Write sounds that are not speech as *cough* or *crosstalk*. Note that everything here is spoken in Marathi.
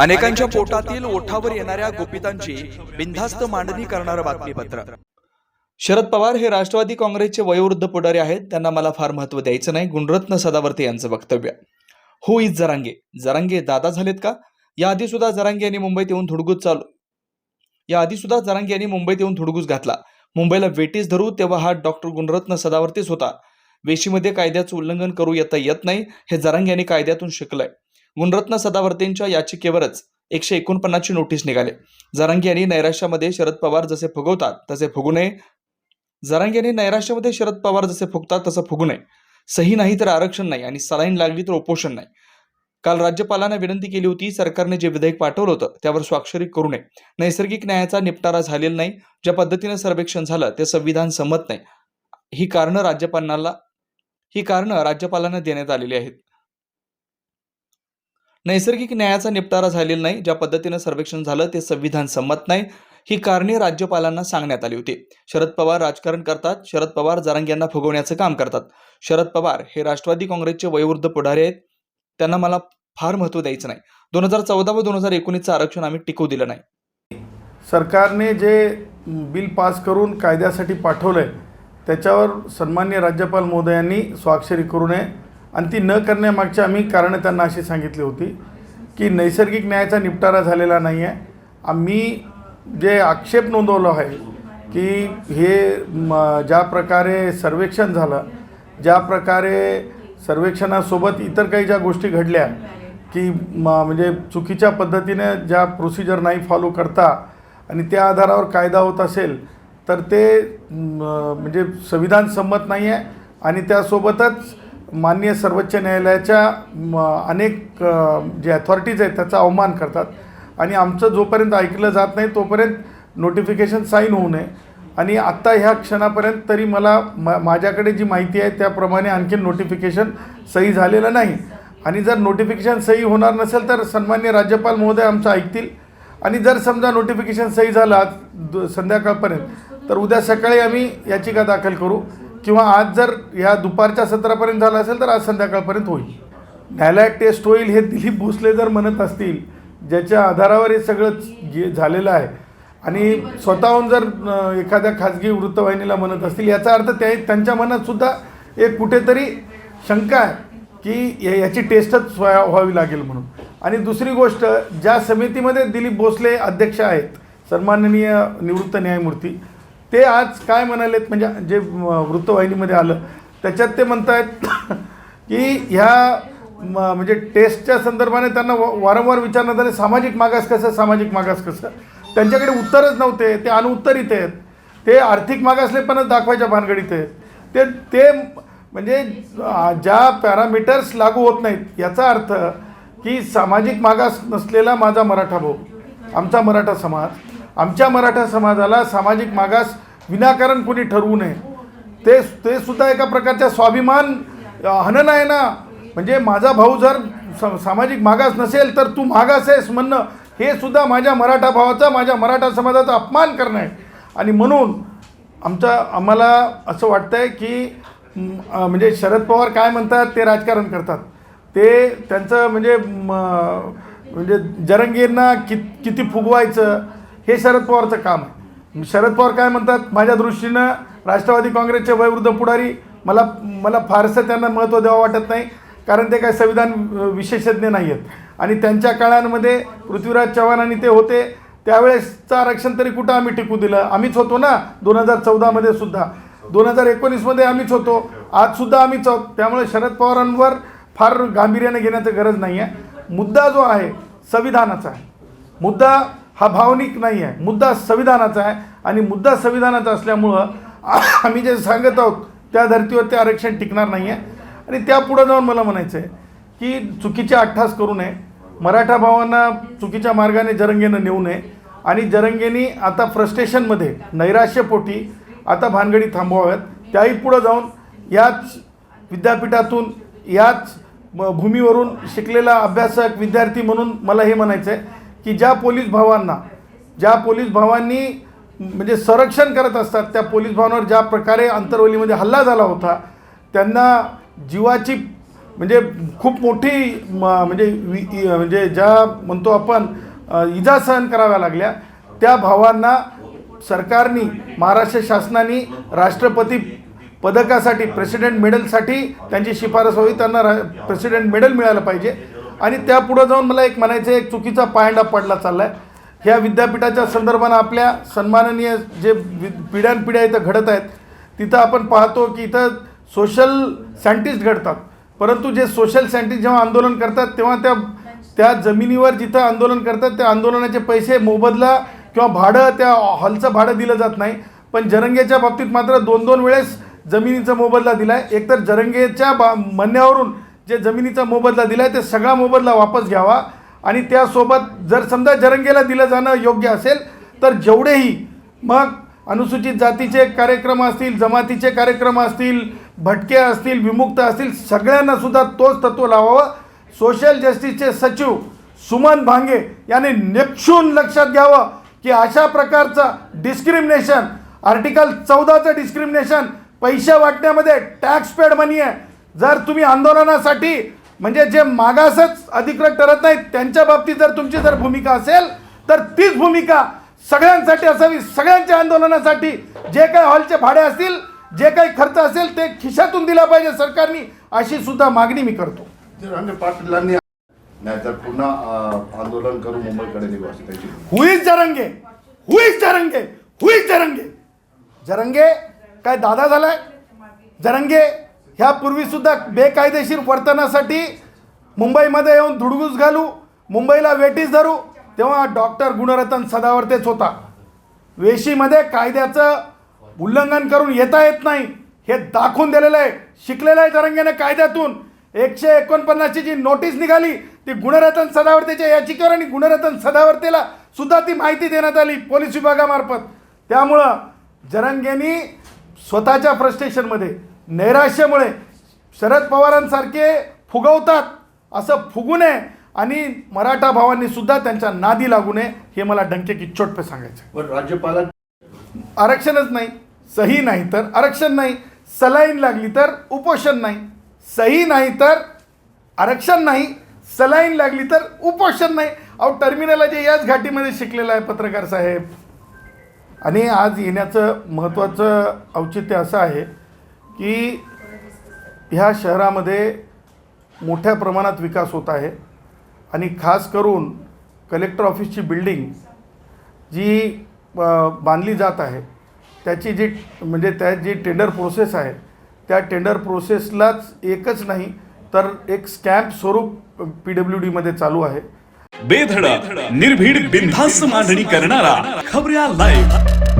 अनेकांच्या पोटातील ओठावर येणाऱ्या गोपितांची बिनधास्त मांडणी करणारं बातमीपत्र. शरद पवार हे राष्ट्रवादी काँग्रेसचे वयोवृद्ध पुढारी आहेत. त्यांना मला फार महत्त्व द्यायचं नाही. गुणरत्न सदावर्ते यांचं वक्तव्य. हु इज जरांगे जरांगे दादा झालेत का? याआधी सुद्धा जरांगे यांनी मुंबईत येऊन धुडगूस चालू. याआधी सुद्धा जरांगे यांनी मुंबईत येऊन धुडगूस घातला. मुंबईला वेटीस धरू तेव्हा हा डॉक्टर गुणरत्न सदावर्तेच होता. वेशीमध्ये कायद्याचं उल्लंघन करू येता येत नाही. हे जरांगे यांनी कायद्यातून शिकलंय. गुणरत्न सदावर्तेंच्या याचिकेवरच एकशे एकोणपन्नासची नोटीस निघाले. जरांगे यांनी नैराश्यामध्ये शरद पवार जसे फुगवतात तसे फुगू नये. जरांगे यांनी नैराश्यामध्ये शरद पवार जसे फुगतात तसं फुगू नये. सही नाही तर आरक्षण नाही आणि सलाईन लागली तर उपोषण नाही. काल राज्यपालांना विनंती केली होती सरकारने जे विधेयक पाठवलं होतं त्यावर स्वाक्षरी करू नये. नैसर्गिक न्यायाचा निपटारा झालेला नाही. ज्या पद्धतीनं सर्वेक्षण झालं ते संविधान संमत नाही. ही कारणं राज्यपालांना ही कारणं राज्यपालांना देण्यात आलेली आहेत. नैसर्गिक न्यायाचा निपटारा झालेला नाही ज्या पद्धतीनं सर्वेक्षण झालं ते संविधान संमत नाही ही कारणे राज्यपालांना सांगण्यात आली होती. शरद पवार राजकारण करतात शरद पवार जरांग्यांना फुगवण्याचं काम करतात. शरद पवार हे राष्ट्रवादी काँग्रेसचे वयोवृद्ध पुढारी आहेत त्यांना मला फार महत्त्व द्यायचं नाही. दोन हजार चौदा व दोन हजार एकोणीसचं आरक्षण आम्ही टिकवू दिलं नाही. सरकारने जे बिल पास करून कायद्यासाठी पाठवलं आहे त्याच्यावर सन्मान्य राज्यपाल महोदयांनी स्वाक्षरी करू नये. आणि ती न करण्यामागची आम्ही कारणं त्यांना अशी सांगितली होती की नैसर्गिक न्यायाचा निपटारा झालेला नाही आहे आम्ही जे आक्षेप नोंदवलं आहे की हे म, ज्या प्रकारे सर्वेक्षण झालं ज्या प्रकारे सर्वेक्षणासोबत इतर काही ज्या गोष्टी घडल्या की म म्हणजे चुकीच्या पद्धतीने ज्या प्रोसिजर नाही फॉलो करता आणि त्या आधारावर कायदा होत असेल तर ते म्हणजे संविधान संमत नाही आहे आणि त्यासोबतच माननीय सर्वोच्च न्यायालयाच्या म, अनेक जे अथॉरिटीज आहेत त्याचा अवमान करतात. आणि आमचं जोपर्यंत ऐकलं जात नाही तोपर्यंत नोटिफिकेशन साईन होऊ नये. आणि आत्ता ह्या क्षणापर्यंत तरी मला म माझ्याकडे जी माहिती आहे त्याप्रमाणे आणखीन नोटिफिकेशन सही झालेलं नाही. आणि जर नोटिफिकेशन सही होणार नसेल तर सन्मान्य राज्यपाल महोदय आमचं ऐकतील. आणि जर समजा नोटिफिकेशन सही झालं आज दु संध्याकाळपर्यंत तर उद्या सकाळी आम्ही याचिका दाखल करू. किंवा आज जर ह्या दुपारच्या सत्रापर्यंत झालं असेल तर आज संध्याकाळपर्यंत होईल. न्यायालयात टेस्ट होईल हे दिलीप भोसले जर म्हणत असतील ज्याच्या आधारावर हे सगळं जे झालेलं आहे आणि स्वतःहून जर एखाद्या खाजगी वृत्तवाहिनीला म्हणत असतील याचा अर्थ त्या त्यांच्या मनात सुद्धा एक कुठेतरी शंका आहे की या- याची टेस्टच व्हा- व्हावी लागेल म्हणून. आणि दुसरी गोष्ट ज्या समितीमध्ये दिलीप भोसले अध्यक्ष आहेत सन्माननीय निवृत्त न्यायमूर्ती ते आज काय म्हणालेत म्हणजे जे वृत्तवाहिनीमध्ये आलं त्याच्यात ते म्हणतायत *coughs* की ह्या म, म्हणजे टेस्टच्या संदर्भाने त्यांना वारंवार विचारण्यात आले सामाजिक मागास कसं सामाजिक मागास कसं? त्यांच्याकडे उत्तरच नव्हते ते अनुत्तरित आहेत. ते आर्थिक मागासलेपणच दाखवायच्या भानगडीत आहेत. ते ते म्हणजे ज्या पॅरामीटर्स लागू होत नाहीत याचा अर्थ की सामाजिक मागास नसलेला माझा मराठा भाऊ आमचा मराठा समाज आमच्या मराठा समाजाला सामाजिक मागास विनाकारण कोणी ठरवू नये. ते ते सुद्धा एका प्रकारच्या स्वाभिमान हनन आहे ना. म्हणजे माझा भाऊ जर स- सामाजिक मागास नसेल तर तू मागास आहेस म्हणणं. हे सुद्धा माझ्या मराठा भावाचा माझ्या मराठा समाजाचा अपमान करणं. आहे आणि म्हणून आमचा आम्हाला असं वाटतं आहे की म्हणजे शरद पवार काय म्हणतात ते राजकारण करतात. ते त्यांचं म्हणजे म्हणजे जरंगींना कित किती फुगवायचं हे शरद पवारचं काम आहे. शरद पवार काय म्हणतात? माझ्या दृष्टीनं राष्ट्रवादी काँग्रेसचे वयवृद्ध पुढारी मला मला फारसं त्यांना महत्त्व द्यावं वाटत नाही कारण ते काय संविधान विशेषज्ञ नाही आहेत आणि त्यांच्या काळांमध्ये पृथ्वीराज चव्हाण आणि ते होते त्यावेळेसचं आरक्षण तरी कुठं आम्ही टिकू दिलं? आम्हीच होतो ना दोन हजार चौदामध्ये सुद्धा. दोन हजार एकोणीसमध्ये आम्हीच होतो आजसुद्धा आम्हीच आहोत. त्यामुळे शरद पवारांवर फार गांभीर्याने घेण्याची गरज नाही आहे मुद्दा जो आहे संविधानाचा आहे. मुद्दा हा भावनिक नाही आहे मुद्दा संविधानाचा आहे आणि मुद्दा संविधानाचा असल्यामुळं आम्ही जे सांगत आहोत त्या धर्तीवर ते आरक्षण टिकणार नाही आहे आणि त्या पुढं जाऊन मला म्हणायचं आहे की चुकीचे अट्ठास करू नये. मराठा भावांना चुकीच्या मार्गाने जरंगेनं नेऊ नये. आणि जरंगेनी आता फ्रस्ट्रेशनमध्ये नैराश्यपोटी आता भानगडी थांबवाव्यात. त्याही पुढं जाऊन याच विद्यापीठातून याच म- भूमीवरून शिकलेला अभ्यासक विद्यार्थी म्हणून मला हे म्हणायचं आहे की ज्या पोलीस भावांना ज्या पोलीस भावांनी म्हणजे संरक्षण करत असतात त्या पोलीस भावांवर ज्या प्रकारे अंतरवलीमध्ये हल्ला झाला होता त्यांना जीवाची म्हणजे खूप मोठी म- म्हणजे वि- म्हणजे ज्या म्हणतो आपण इजा सहन कराव्या लागल्या त्या भावांना सरकारनी महाराष्ट्र शासनाने राष्ट्रपती पदकासाठी प्रेसिडेंट मेडलसाठी त्यांची शिफारस होई त्यांना रा प्रेसिडेंट मेडल मिळालं पाहिजे. आणि त्या पुढं जाऊन मला एक म्हणायचं एक चुकीचा पायंडा पडला चालला आहे ह्या विद्यापीठाच्या संदर्भानं आपल्या सन्माननीय जे वि पिढ्यानपिढ्या इथं घडत आहेत तिथं आपण पाहतो की इथं सोशल सायंटिस्ट घडतात. परंतु जे सोशल सायंटिस्ट जेव्हा आंदोलन करतात तेव्हा त्या त्या जमिनीवर जिथं आंदोलन करतात त्या आंदोलनाचे पैसे मोबदला किंवा भाडं त्या हॉलचं भाडं दिलं जात नाही. पण जरंगेच्या बाबतीत मात्र दोन दोन वेळेस जमिनीचा मोबदला दिला आहे एकतर जरंगेच्या बा म्हणण्यावरून जे जमिनीचा मोबदला दिला आहे ते सगळा मोबदला वापस घ्यावा. आणि त्यासोबत जर समजा जरंगेला दिलं जाणं योग्य असेल तर जेवढेही मग अनुसूचित जातीचे कार्यक्रम असतील जमातीचे कार्यक्रम असतील भटके असतील विमुक्त असतील सगळ्यांनासुद्धा तोच तत्व लावावं. सोशल जस्टिसचे सचिव सुमन भांगे यांनी नेपशून लक्षात घ्यावं की अशा प्रकारचं डिस्क्रिमिनेशन आर्टिकल चौदाचं डिस्क्रिमिनेशन पैसे वाटण्यामध्ये टॅक्स पेड मनी आहे. जर तुम्ही आंदोलनासाठी म्हणजे जे मागासच अधिकृत ठरत नाहीत त्यांच्या बाबतीत जर तुमची जर भूमिका असेल तर तीच भूमिका सगळ्यांसाठी असावी. सगळ्यांच्या आंदोलनासाठी जे काही हॉलचे भाडे असतील जे काही खर्च असेल ते खिशातून दिला पाहिजे सरकारनी अशी सुद्धा मागणी मी करतो. पाटलांनी नाहीतर पुन्हा आंदोलन करू मुंबईकडे निघू अशी त्यांची हुईच जरंगे. हुईच जरंगे. हुईच जरंगे. जरंगे काय दादा झालाय? जरंगे ह्यापूर्वीसुद्धा बेकायदेशीर वर्तनासाठी मुंबईमध्ये येऊन धुडगूस घालू मुंबईला वेटीस धरू तेव्हा डॉक्टर गुणरत्न सदावर्तेच होता. वेशीमध्ये कायद्याचं उल्लंघन करून येता येत नाही हे दाखवून दिलेलं आहे. शिकलेलं आहे तरंगेने कायद्यातून. एकशे एकोणपन्नासची जी नोटीस निघाली ती गुणरत्न सदावर्तेच्या याचिकेवर आणि गुणरत्न सदावर्तेला सुद्धा ती माहिती देण्यात आली पोलीस विभागामार्फत. त्यामुळं जरंगेनी स्वतःच्या फ्रस्ट्रेशनमध्ये नैराश्यामुळे शरद पवारांसारखे फुगवतात असं फुगू नये आणि मराठा भावांनी सुद्धा त्यांच्या नादी लागू नये हे मला डंके की चोट पे सांगायचं. पण राज्यपालां आरक्षणच नाही सही नाही तर आरक्षण नाही सलाईन लागली तर उपोषण नाही सही नाही तर आरक्षण नाही सलाईन लागली तर उपोषण नाही अहो टर्मिनल जे याच घाटीमध्ये शिकलेलं आहे पत्रकार साहेब आणि आज येण्याचं महत्त्वाचं औचित्य असं आहे की ह्या शहरामध्ये मोठ्या प्रमाणात विकास होत आहे. आणि खास करून कलेक्टर ऑफिसची बिल्डिंग जी बांधली जात आहे त्याची जी म्हणजे त्या जी टेंडर प्रोसेस आहे त्या टेंडर प्रोसेसलाच एकच नाही तर एक स्कॅम्प स्वरूप पी डब्ल्यू डीमध्ये चालू आहे. बेधडक निर्भीड बिनधास्त मांडणी करणारा खबऱ्या लाईव्ह